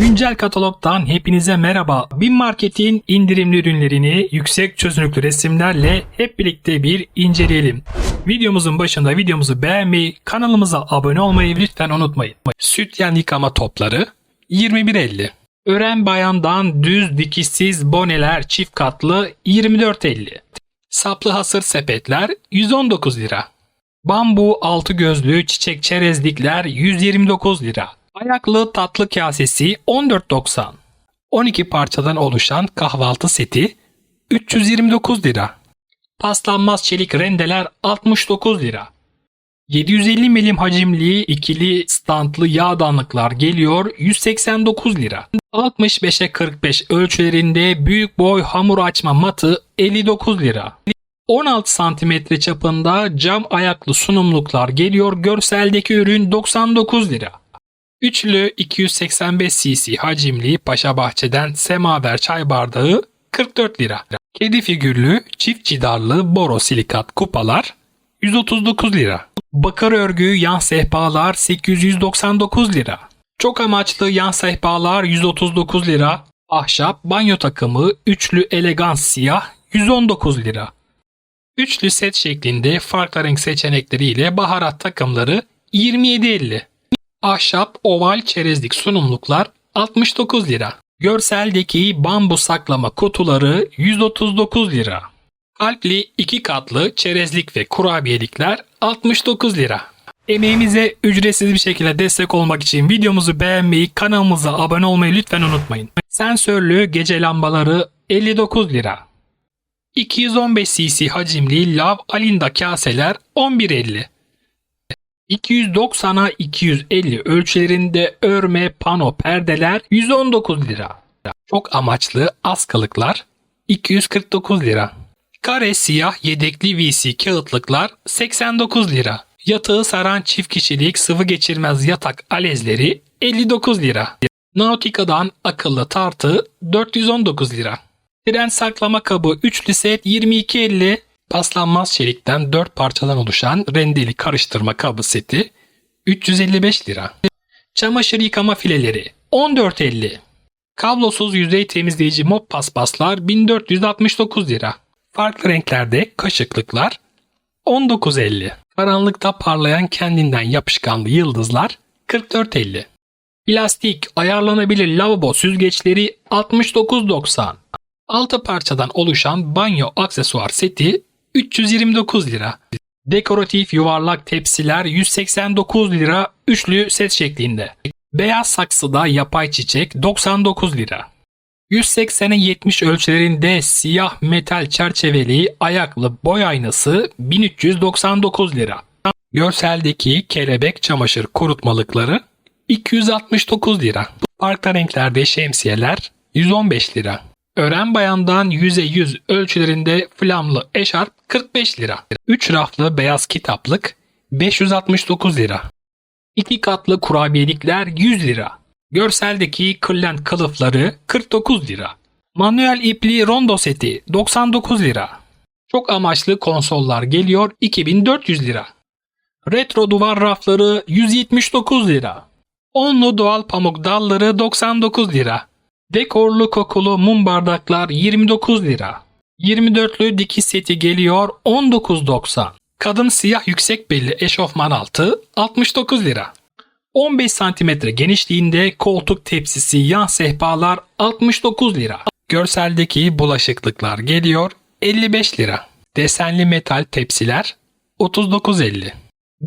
Güncel katalogdan hepinize merhaba. Bin Market'in indirimli ürünlerini yüksek çözünürlüklü resimlerle hep birlikte bir inceleyelim. Videomuzun başında videomuzu beğenmeyi, kanalımıza abone olmayı lütfen unutmayın. Sütyen yıkama topları 21.50. Ören bayandan düz dikişsiz boneler çift katlı 24.50. Saplı hasır sepetler 119 lira. Bambu altı gözlü çiçek çerezlikler 129 lira. Ayaklı tatlı kasesi 14.90. 12 parçadan oluşan kahvaltı seti 329 lira. Paslanmaz çelik rendeler 69 lira. 750 milim hacimli ikili standlı yağdanlıklar geliyor 189 lira. 65'e 45 ölçülerinde büyük boy hamur açma matı 59 lira. 16 santimetre çapında cam ayaklı sunumluklar geliyor. Görseldeki ürün 99 lira. Üçlü 285 cc hacimli Paşa Bahçe'den semaver çay bardağı 44 lira. Kedi figürlü çift cidarlı borosilikat kupalar 139 lira. Bakır örgü yan sehpalar 899 lira. Çok amaçlı yan sehpalar 139 lira. Ahşap banyo takımı üçlü elegans siyah 119 lira. Üçlü set şeklinde farklı renk seçenekleriyle baharat takımları 27.50. Ahşap oval çerezlik sunumluklar 69 lira. Görseldeki bambu saklama kutuları 139 lira. Kalpli iki katlı çerezlik ve kurabiyelikler 69 lira. Emeğimize ücretsiz bir şekilde destek olmak için videomuzu beğenmeyi, kanalımıza abone olmayı lütfen unutmayın. Sensörlü gece lambaları 59 lira. 215 cc hacimli lav alinda kaseler 11.50. 290'a 250 ölçülerinde örme pano perdeler 119 lira. Çok amaçlı askılıklar 249 lira. Kare siyah yedekli VC kağıtlıklar 89 lira. Yatağı saran çift kişilik sıvı geçirmez yatak alezleri 59 lira. Nautica'dan akıllı tartı 419 lira. Tren saklama kabı üçlü set 22.50. Paslanmaz çelikten 4 parçadan oluşan rendeli karıştırma kabı seti 355 lira. Çamaşır yıkama fileleri 14.50. Kablosuz yüzey temizleyici mop paspaslar 1469 lira. Farklı renklerde kaşıklıklar 19.50. Karanlıkta parlayan kendinden yapışkanlı yıldızlar 44.50. Plastik ayarlanabilir lavabo süzgeçleri 69.90. 6 parçadan oluşan banyo aksesuar seti 329 lira. Dekoratif yuvarlak tepsiler 189 lira üçlü set şeklinde. Beyaz saksıda yapay çiçek 99 lira. 180'e 70 ölçülerinde siyah metal çerçeveli ayaklı boy aynası 1399 lira. Görseldeki kelebek çamaşır kurutmalıkları 269 lira. Farklı renklerde şemsiyeler 115 lira. Ören bayandan 100'e 100 ölçülerinde flamlı eşarp 45 lira. 3 raflı beyaz kitaplık 569 lira. 2 katlı kurabiyelikler 100 lira. Görseldeki kırlent kılıfları 49 lira. Manuel ipli rondo seti 99 lira. Çok amaçlı konsollar geliyor 2400 lira. Retro duvar rafları 179 lira. Onlu doğal pamuk dalları 99 lira. Dekorlu kokulu mum bardaklar 29 lira. 24'lü dikiş seti geliyor 19.90. Kadın siyah yüksek belli eşofman altı 69 lira. 15 cm genişliğinde koltuk tepsisi yan sehpalar 69 lira. Görseldeki bulaşıklıklar geliyor 55 lira. Desenli metal tepsiler 39.50.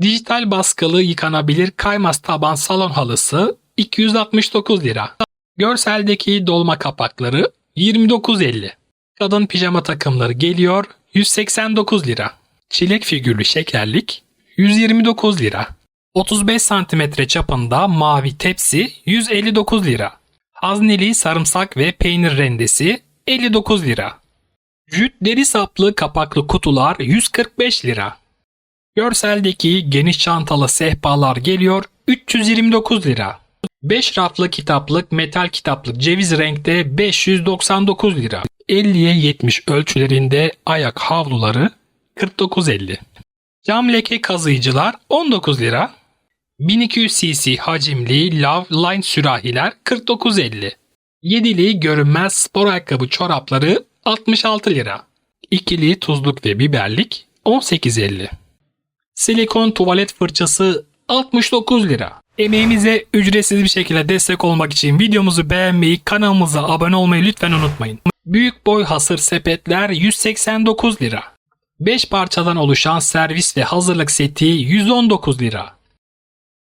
Dijital baskılı yıkanabilir kaymaz taban salon halısı 269 lira. Görseldeki dolma kapakları 29.50. Kadın pijama takımları geliyor 189 lira. Çilek figürlü şekerlik 129 lira. 35 cm çapında mavi tepsi 159 lira. Hazneli sarımsak ve peynir rendesi 59 lira. Jüt deri saplı kapaklı kutular 145 lira. Görseldeki geniş çantalı sehpalar geliyor 329 lira. 5 raflı kitaplık metal kitaplık ceviz renkte 599 lira. 50'ye 70 ölçülerinde ayak havluları 49.50. Cam leke kazıyıcılar 19 lira. 1200 cc hacimli Love Line sürahiler 49.50. Yedili görünmez spor ayakkabı çorapları 66 lira. İkili tuzluk ve biberlik 18.50. Silikon tuvalet fırçası 69 lira. Emeğimize ücretsiz bir şekilde destek olmak için videomuzu beğenmeyi, kanalımıza abone olmayı lütfen unutmayın. Büyük boy hasır sepetler 189 lira. 5 parçadan oluşan servis ve hazırlık seti 119 lira.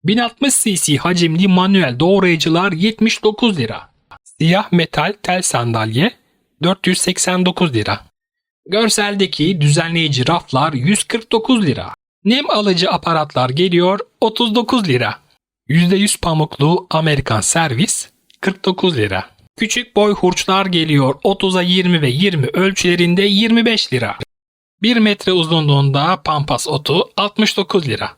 1060 cc hacimli manuel doğrayıcılar 79 lira. Siyah metal tel sandalye 489 lira. Görseldeki düzenleyici raflar 149 lira. Nem alıcı aparatlar geliyor 39 lira. %100 pamuklu Amerikan servis 49 lira. Küçük boy hurçlar geliyor 30'a 20 ve 20 ölçülerinde 25 lira. 1 metre uzunluğunda pampas otu 69 lira.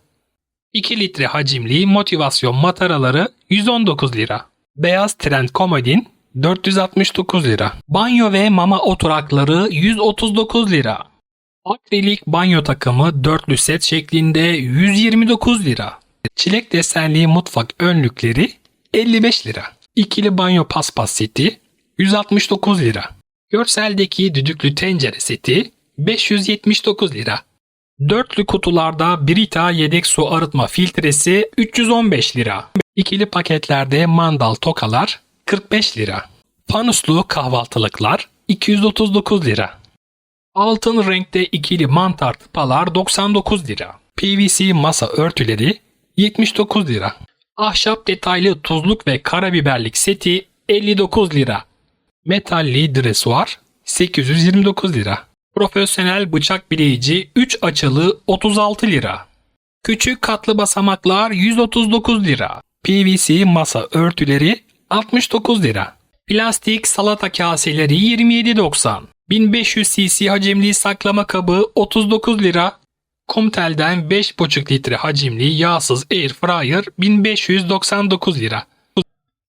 2 litre hacimli motivasyon mataraları 119 lira. Beyaz trend komodin 469 lira. Banyo ve mama oturakları 139 lira. Akrilik banyo takımı dörtlü set şeklinde 129 lira. Çilek desenli mutfak önlükleri 55 lira. İkili banyo paspas seti 169 lira. Görseldeki düdüklü tencere seti 579 lira. Dörtlü kutularda Brita yedek su arıtma filtresi 315 lira. İkili paketlerde mandal tokalar 45 lira. Fanuslu kahvaltılıklar 239 lira. Altın renkte ikili mantar tıpalar 99 lira. PVC masa örtüleri 79 lira. Ahşap detaylı tuzluk ve karabiberlik seti 59 lira. Metalli dresuar 829 lira. Profesyonel bıçak bileyici 3 açılı 36 lira. Küçük katlı basamaklar 139 lira. PVC masa örtüleri 69 lira. Plastik salata kaseleri 27.90. 1500 cc hacimli saklama kabı 39 lira. Comtel'den 5,5 litre hacimli yağsız air fryer 1599 lira.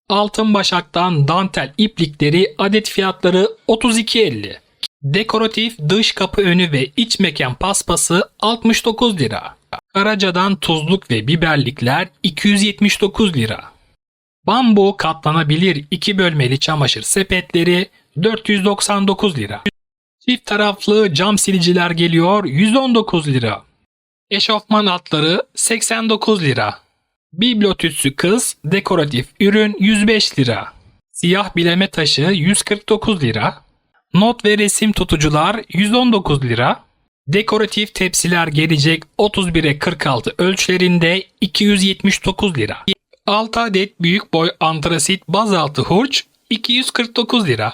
Altın başaktan dantel iplikleri adet fiyatları 32.50. Dekoratif dış kapı önü ve iç mekan paspası 69 lira. Karaca'dan tuzluk ve biberlikler 279 lira. Bambu katlanabilir 2 bölmeli çamaşır sepetleri 499 lira. Çift taraflı cam siliciler geliyor 119 lira. Eşofman atları 89 lira. Bibliotütsü kız dekoratif ürün 105 lira. Siyah bileme taşı 149 lira. Not ve resim tutucular 119 lira. Dekoratif tepsiler gelecek 31'e 46 ölçülerinde 279 lira. 6 adet büyük boy antrasit bazaltı hurç 249 lira.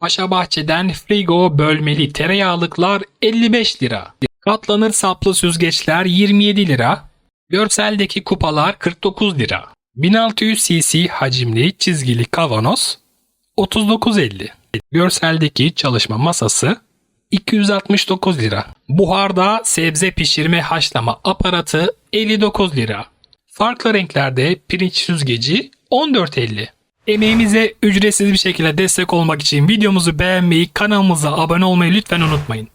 Paşa Bahçe'den frigo bölmeli tereyağlıklar 55 lira. Katlanır saplı süzgeçler 27 lira. Görseldeki kupalar 49 lira. 1600 cc hacimli çizgili kavanoz 39.50. Görseldeki çalışma masası 269 lira. Buharda sebze pişirme haşlama aparatı 59 lira. Farklı renklerde pirinç süzgeci 14.50. Emeğimize ücretsiz bir şekilde destek olmak için videomuzu beğenmeyi, kanalımıza abone olmayı lütfen unutmayın.